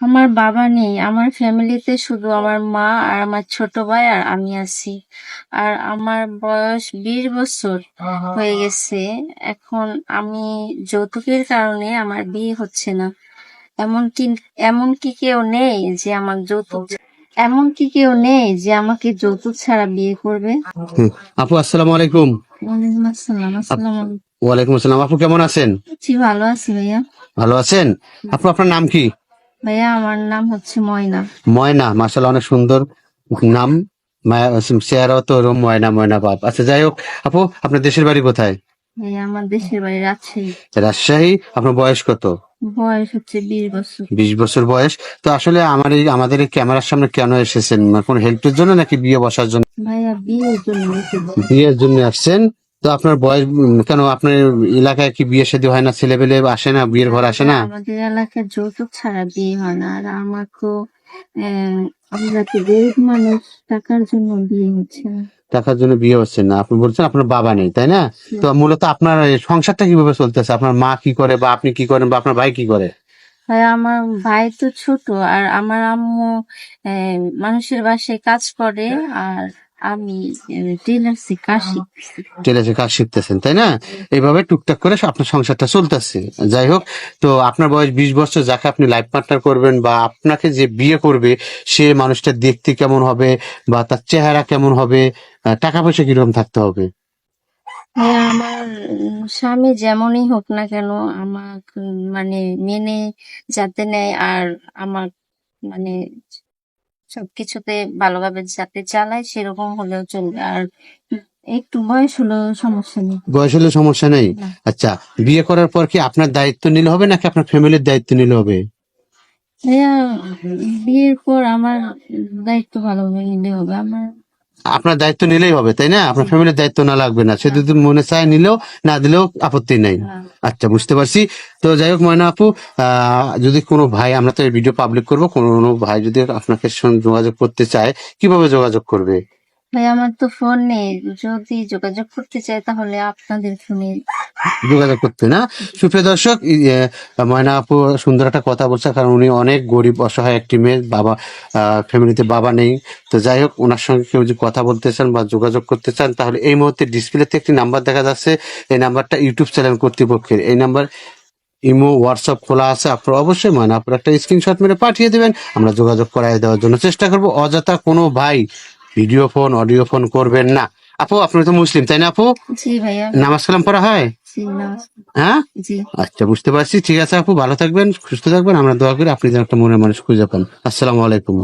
আমার বাবা নেই। আমার ফ্যামিলিতে শুধু আমার মা আর আমার ছোট ভাই আর আমি আছি। আর আমার বয়স বিশ বছর হয়ে গেছে। এখন আমি যৌতুকের কারণে আমার বিয়ে হচ্ছে না। এমন কি এমন কি কেউ নেই যে আমার যৌতুক এমন কি কেউ নেই যে আমাকে যৌতুক ছাড়া বিয়ে করবে। আপু আসসালামু আলাইকুম। ওয়ালাইকুম আসসালাম আসসালাম ওয়ালাইকুম আসসালাম। আপু কেমন আছেন? জি ভালো আছি ভাইয়া। ভালো আছেন? আপু আপনার নাম কি? ভাইয়া আমার নাম হচ্ছে ময়না। ময়না মাসাল্লাহ অনেক সুন্দর নাম। চেহারাও তো ওরকম ময়না ময়না বাপ। আচ্ছা যাই হোক আপু আপনার দেশের বাড়ি কোথায়? ভাইয়া আমার দেশের বাড়ি রাজশাহী। রাজশাহী আপনার বয়স কত? বয়স হচ্ছে বিশ বছর। বিশ বছর বয়স। তো আসলে আমার এই আমাদের এই ক্যামেরার সামনে কেন এসেছেন? মানে কোন হেল্পের জন্য নাকি বিয়ে বসার জন্য? ভাইয়া বিয়ের জন্য বিয়ের জন্য আসছেন? তো আপনার বয়স কেন আপনার এলাকায় কি বিয়ে শাদী হয় না? ছেলে পেলে আসে না? বিয়ের ঘর আসে না? আমাদের এলাকায় যৌতুক ছাড়া বিয়ে হয় না। আর আমাকেও আহ, আমরা তো গরিব মানুষ টাকার জন্য বিয়ে হচ্ছে না। টাকার জন্য বিয়ে হচ্ছে না। আপনি বলছেন আপনার বাবা নেই তাই না? তো মূলত আপনার সংসারটা কীভাবে চলতেছে? আপনার মা কি করে বা আপনি কি করেন বা আপনার ভাই কি করে? আমার ভাই তো ছোট আর আমার আম্মু মানুষের বাসায় কাজ করে আর আমি টেলার্সে কাজ শিখছি টেলেছে কাজ শিখতেছেন তাই না? এইভাবে টুকটাক করে আপনার সংসারটা চলতেছে। যাই হোক তো আপনার বয়স বিশ বছর যাকে আপনি লাইফ পার্টনার করবেন বা আপনাকে যে বিয়ে করবে সে মানুষটা দেখতে কেমন হবে বা তার চেহারা কেমন হবে টাকা পয়সা কীরকম থাকতে হবে? হ্যাঁ আমার স্বামী যেমনই হোক না কেন আমার মানে মেনে যাতে নেয় আর আমার মানে সবকিছুতে ভালোভাবে যাতে চালায় সেরকম হলেও চলবে। আর একটু বয়স হলেও সমস্যা নেই। বয়স হলে সমস্যা নেই? আচ্ছা বিয়ে করার পর কি আপনার দায়িত্ব নিলে হবে নাকি আপনার ফ্যামিলির দায়িত্ব নিলে হবে? ভাইয়া বিয়ের পর আমার দায়িত্ব ভালোভাবে নিলে হবে। আমার আপনার দায়িত্ব নিলেই হবে তাই না? আপনার ফ্যামিলির দায়িত্ব না লাগবে না। সে যদি মনে চায় নিলেও না দিলেও আপত্তি নেই। আচ্ছা বুঝতে পারছি। তো যাই হোক ময়না আপু আহ, যদি কোনো ভাই আমরা তো এই ভিডিও পাবলিক করব কোনো ভাই যদি আপনাকে সঙ্গে যোগাযোগ করতে চায় কীভাবে যোগাযোগ করবে? ভাই, আমার তো ফোন নেই। যদি যোগাযোগ করতে চাই তাহলে আপনাদের ফোনে যোগাযোগ করতে, না? সুপ্রিয় দর্শক ময়না আপু সুন্দর একটা কথা বলছে, কারণ উনি অনেক গরিব, অসহায় একটি মেয়ে, বাবা ফ্যামিলিতে বাবা নেই। তো যাই হোক ওনার সঙ্গে কেউ যদি কথা বলতে চান বা যোগাযোগ করতে চান, তাহলে এই মুহূর্তে ডিসপ্লেতে একটি নাম্বার দেখা যাচ্ছে। এই নাম্বারটা ইউটিউব চ্যানেল কর্তৃপক্ষের। এই নাম্বার ইমো, হোয়াটসঅ্যাপ খোলা আছে। আপনারা অবশ্যই ময়না আপুর একটা স্ক্রিনশট মেরে পাঠিয়ে দেবেন। আমরা যোগাযোগ করাই দেওয়ার জন্য চেষ্টা করব। অযথা কোনো ভাই ভিডিও ফোন অডিও ফোন করবেন না। আপু আপনি তো মুসলিম তাই না আপু? নামাজ কালাম পড়া হয়? হ্যাঁ। আচ্ছা বুঝতে পারছি। ঠিক আছে আপু ভালো থাকবেন সুস্থ থাকবেন। আমরা দোয়া করি আপনি যেন একটা মনের মানুষ খুঁজে পান। আসসালামু আলাইকুম।